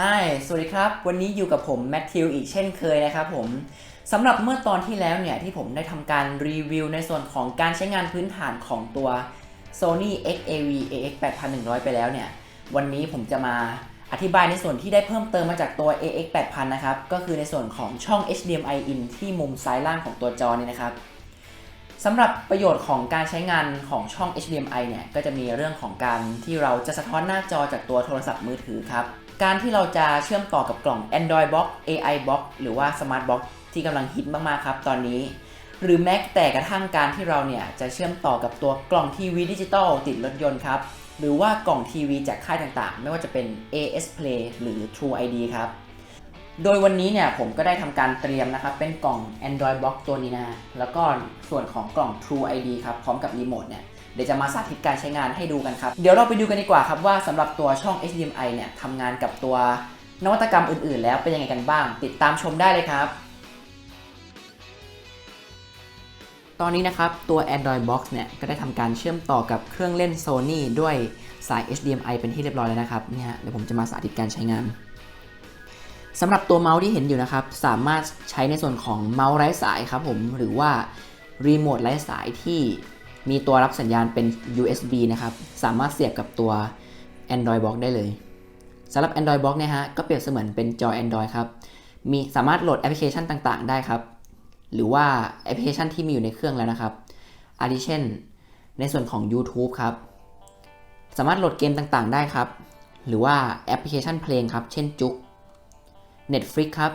Hi สวัสดีครับ วันนี้อยู่กับผมแมทธิวอีกเช่นเคยนะครับผมสำหรับเมื่อตอนที่แล้วเนี่ยที่ผมได้ทำการรีวิวในส่วนของการใช้งานพื้นฐานของตัว Sony XAV AX 8100 ไปแล้วเนี่ย วันนี้ผมจะมาอธิบายในส่วนที่ได้เพิ่มเติมมาจากตัว AX 8000นะครับ ก็คือในส่วนของช่อง HDMI in ที่มุมซ้ายล่างของตัวจอนี่นะครับสำหรับประโยชน์ของการใช้งานของช่อง HDMI เนี่ย ก็จะมีเรื่องของการที่เราจะสะท้อนหน้าจอจากตัวโทรศัพท์มือถือครับ การที่เราจะเชื่อมต่อกับกล่อง Android Box AI Box หรือว่า Smart Box ที่กำลังฮิตมากๆครับตอนนี้ หรือแม้แต่กระทั่งการที่เราเนี่ยจะเชื่อมต่อกับตัวกล่องทีวีดิจิตอลติดรถยนต์ครับหรือว่ากล่องทีวีจากค่ายต่างๆ ไม่ว่าจะเป็น AS Play หรือ True ID ครับ โดยวันนี้เนี่ยผมก็ได้ทำการเตรียมนะครับ เป็นกล่อง Android Box ตัวนี้นะ แล้วก็ส่วนของกล่อง True ID ครับ พร้อมกับรีโมทเนี่ย เดี๋ยวจะมาสาธิตการใช้งานให้ดูกันครับ เดี๋ยวเราไปดูกันดีกว่าครับว่าสำหรับตัวช่อง HDMI เนี่ยทำงานกับตัวนวัตกรรมอื่น ๆ แล้วเป็นยังไงกันบ้าง ติดตามชมได้เลยครับ ตอนนี้นะครับตัว Android Box เนี่ยก็ได้ทำการเชื่อมต่อกับเครื่องเล่น Sony ด้วยสาย HDMI เป็นที่เรียบร้อยแล้วนะครับเนี่ยเดี๋ยวผมจะมาสาธิตการใช้งานสำหรับตัวเมาส์ที่เห็นอยู่นะครับ สามารถใช้ในส่วนของเมาส์ไร้สายครับผมหรือว่ารีโมทไร้สายที่ มีตัวรับสัญญาณเป็น USB นะครับ สามารถเสียบกับตัว Android Box ได้เลยสำหรับ Android Box เนี่ยฮะ ก็เปรียบเสมือนเป็นจอ Android ครับ มีสามารถโหลดแอปพลิเคชันต่างๆ ได้ครับ หรือว่าแอปพลิเคชันที่มีอยู่ในเครื่องแล้วนะครับ อาทิเช่น ในส่วนของ YouTube ครับ สามารถโหลดเกมต่างๆ ได้ครับ หรือว่าแอปพลิเคชันเพลงครับ เช่นจุก Netflix ครับ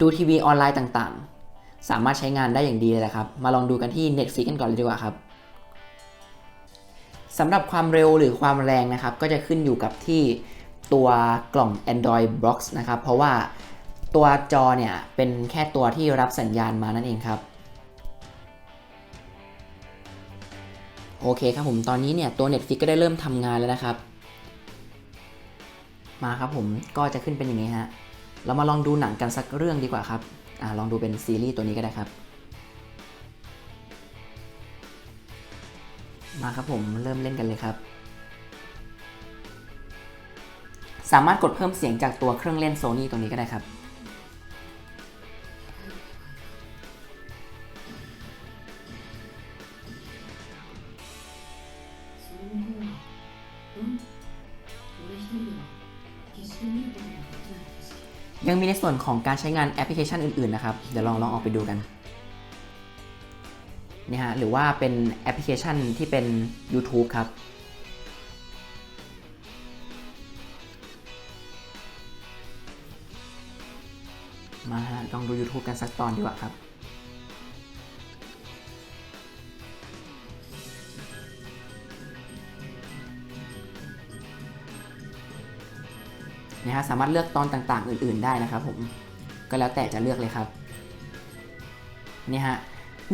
ดูทีวีออนไลน์ต่างๆ สามารถใช้งานได้อย่างดีเลยแหละครับ มาลองดูกันที่ Netflix กันก่อนเลยดีกว่าครับ สำหรับความเร็วหรือความแรงนะครับ ก็จะขึ้นอยู่กับที่ตัวกล่อง Android Box นะครับ เพราะว่าตัวจอเนี่ย เป็นแค่ตัวที่รับสัญญาณมานั่นเองครับ โอเคครับผมตอนนี้เนี่ย ตัว Netflix ก็ได้เริ่มทำงานแล้วนะครับ มาครับผมก็จะขึ้นเป็นอย่างนี้ฮะ เรามาลองดูหนังกันสักเรื่องดีกว่าครับ อ่าลองดูเป็นซีรีส์ตัวนี้ก็ได้ครับ มาครับผมเริ่มเล่นกันเลยครับ สามารถกดเพิ่มเสียงจากตัวเครื่องเล่นโซนี่ตรงนี้ก็ได้ครับ ยังมีในส่วนของการใช้งานแอปพลิเคชันอื่นๆนะครับ เดี๋ยวลองลองออกไปดูกัน นี่ฮะหรือว่าเป็นแอปพลิเคชันที่เป็น YouTube ครับ มาฮะลองดู YouTube กันสักตอนดีกว่าครับนะฮะสามารถเลือกตอนต่างๆ อื่น ๆ ได้นะครับผม ก็แล้วแต่จะเลือกเลยครับ นี่ฮะ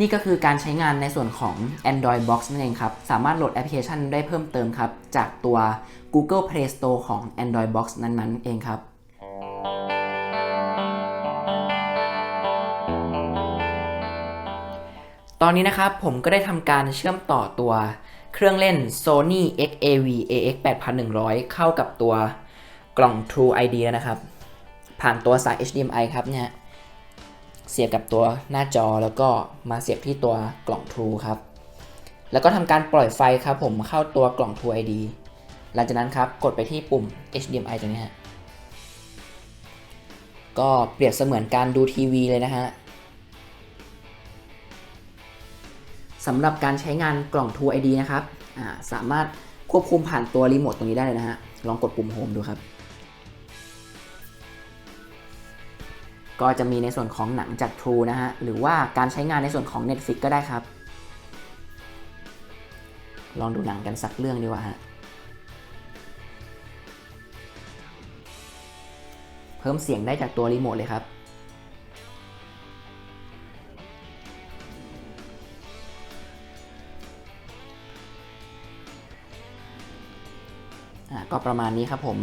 นี่ก็คือการใช้งานในส่วนของ Android Box นั่นเองครับ สามารถโหลดแอปพลิเคชันได้เพิ่มเติมครับ จากตัว Google Play Store ของ Android Box นั้นๆ เองครับตอนนี้นะครับผมก็ได้ทำการเชื่อมต่อตัวเครื่องเล่น Sony XAV AX 8100 เข้ากับตัวกล่อง True ID แล้วนะครับ ผ่านตัวสาย HDMI ครับเนี่ย เสียบกับตัวหน้าจอแล้วก็มาเสียบที่ตัวกล่อง True ครับ แล้วก็ทำการปล่อยไฟครับผมเข้าตัวกล่อง True ID หลังจากนั้นครับกดไปที่ปุ่ม HDMI ตรงนี้ฮะก็เปรียบเสมือนการดูทีวีเลยนะฮะสำหรับการใช้งานกล่อง True ID นะครับสามารถควบคุมผ่านตัวรีโมทตรงนี้ได้เลยนะฮะ ลองกดปุ่มโฮมดูครับ ก็จะมีในส่วนของหนังจาก True นะฮะ หรือว่าการใช้งานในส่วนของ Netflix ก็ได้ครับ ลองดูหนังกันสักเรื่องดีกว่าฮะ เพิ่มเสียงได้จากตัวรีโมทเลยครับอะก็ประมาณนี้ครับผม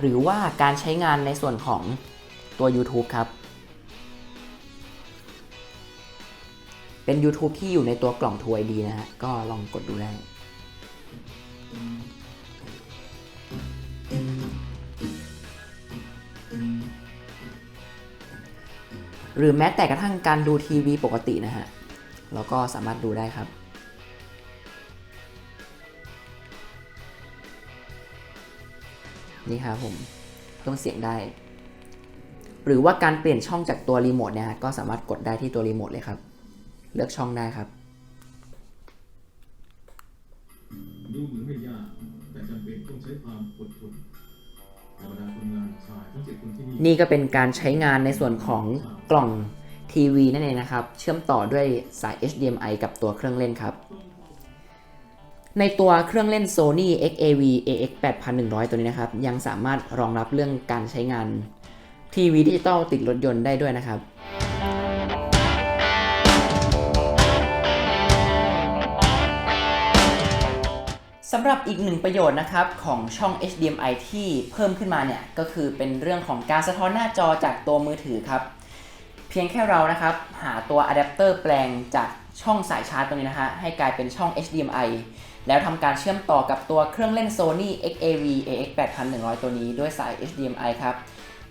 หรือว่าการใช้งานในส่วนของตัว YouTube ครับ เป็น YouTube ที่อยู่ในตัวกล่องทัวร์ดีนะฮะ ก็ลองกดดูได้หรือแม้แต่กระทั่งการดูทีวีปกตินะฮะ เราก็สามารถดูได้ครับ นี่ครับผมต้องเสียงได้ หรือว่าการเปลี่ยนช่องจากตัวรีโมทเนี่ยฮะ ก็สามารถกดได้ที่ตัวรีโมทเลยครับ เลือกช่องได้ครับ ดูเหมือนไม่ยาก แต่จำเป็นต้องใช้ความอดทนธรรมดาคนงานชายทั้งเจ็ดคนที่นี่นี่ก็เป็นการใช้งานในส่วนของกล่องทีวีนั่นเองนะครับ เชื่อมต่อด้วยสาย HDMI กับตัวเครื่องเล่นครับ ในตัวเครื่องเล่น Sony XAV AX 8100 ตัวนี้นะครับ ยังสามารถรองรับเรื่องการใช้งานทีวีดิจิตอลติดรถยนต์ได้ด้วยนะครับ สำหรับอีกหนึ่งประโยชน์นะครับของช่อง HDMI ที่เพิ่มขึ้นมาเนี่ยก็คือเป็นเรื่องของการสะท้อนหน้าจอจากตัวมือถือครับ เพียงแค่เรานะครับหาตัวอะแดปเตอร์แปลงจากช่องสายชาร์จตรงนี้นะฮะให้กลายเป็นช่อง HDMI แล้วทำการเชื่อมต่อกับตัวเครื่องเล่น Sony XAV AX 8100 ตัวนี้ด้วยสาย HDMI ครับ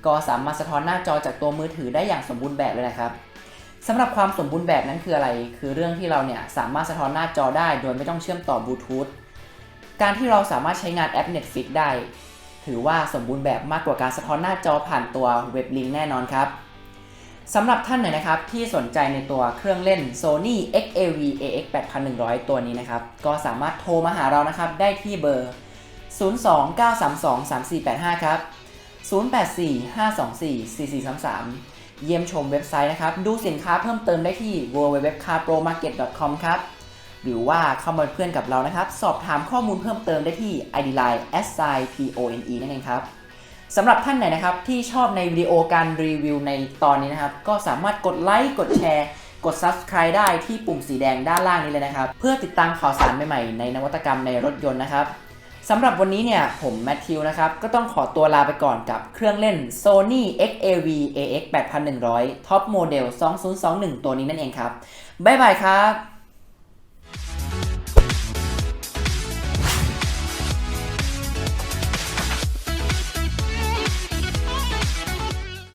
ก็สามารถสะท้อนหน้าจอจากตัวมือถือได้อย่างสมบูรณ์แบบเลยนะครับสำหรับความสมบูรณ์แบบนั้นคืออะไร คือเรื่องที่เราเนี่ยสามารถสะท้อนหน้าจอได้โดยไม่ต้องเชื่อมต่อบลูทูธ การที่เราสามารถใช้งานแอป Netflix ได้ ถือว่าสมบูรณ์แบบมากกว่าการสะท้อนหน้าจอผ่านตัวเว็บลิงก์แน่นอนครับสำหรับท่านไหนนะครับที่สนใจในตัวเครื่องเล่น Sony XAV AX 8100 ตัวนี้นะครับ ก็สามารถโทรมาหาเรานะครับ ได้ที่เบอร์ 029323485 ครับ 0845244433 เยี่ยมชมเว็บไซต์นะครับ ดูสินค้าเพิ่มเติมได้ที่ www.carpromarket.com ครับ หรือว่าเข้ามาเป็นเพื่อนกับเรานะครับ สอบถามข้อมูลเพิ่มเติมได้ที่ id line s i p o n e นั่นเองครับสำหรับท่านไหนนะครับที่ชอบในวิดีโอการรีวิวในตอนนี้นะครับ ก็สามารถกดไลค์กดแชร์กด subscribe ได้ที่ปุ่มสีแดงด้านล่างนี้เลยนะครับ เพื่อติดตามข่าวสารใหม่ๆในนวัตกรรมในรถยนต์นะครับสำหรับวันนี้เนี่ยผมแมทธิวนะครับ ก็ต้องขอตัวลาไปก่อนกับเครื่องเล่น Sony XAV AX 8100 Top Model 2021 ตัวนี้นั่นเองครับ บ๊ายบายครับ